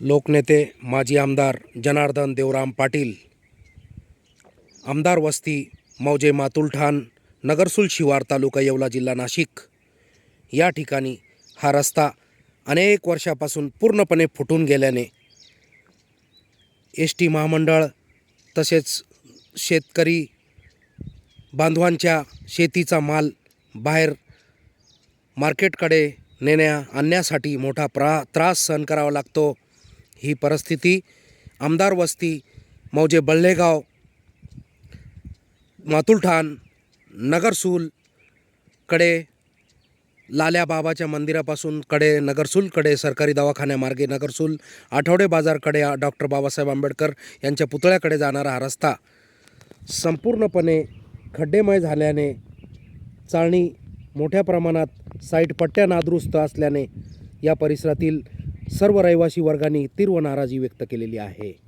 लोकनेते माजी आमदार जनार्दन देवराम पाटील आमदार वस्ती मौजे मातुलठाण नगरसुल शिवार तालुका येवला जिल्हा नाशिक. या ठिकाणी हा रस्ता अनेक वर्षापासून पूर्णपणे फुटून गेल्याने एस टी महामंडळ तसेच शेतकरी बांधवांच्या शेतीचा माल बाहेर मार्केटकडे नेण्या आणण्यासाठी मोठा प्रा त्रास सहन करावा लागतो. ही परिस्थिती. आमदार वस्ती मौजे बल्लेगाव मातुलठाण नगरसूलकडे लाल्या बाबाच्या मंदिरापासून कडे नगरसूलकडे सरकारी दवाखान्यामार्गे नगरसूल आठवडे बाजारकडे डॉक्टर बाबासाहेब आंबेडकर यांच्या पुतळ्याकडे जाणारा हा रस्ता. संपूर्णपणे खड्डेमय झाल्याने चाळणी मोठ्या प्रमाणात साईट पट्ट्या नादुरुस्त असल्याने या परिसरातील सर्व रहिवासी वर्गांनी तीव्र नाराजी व्यक्त केलेली आहे.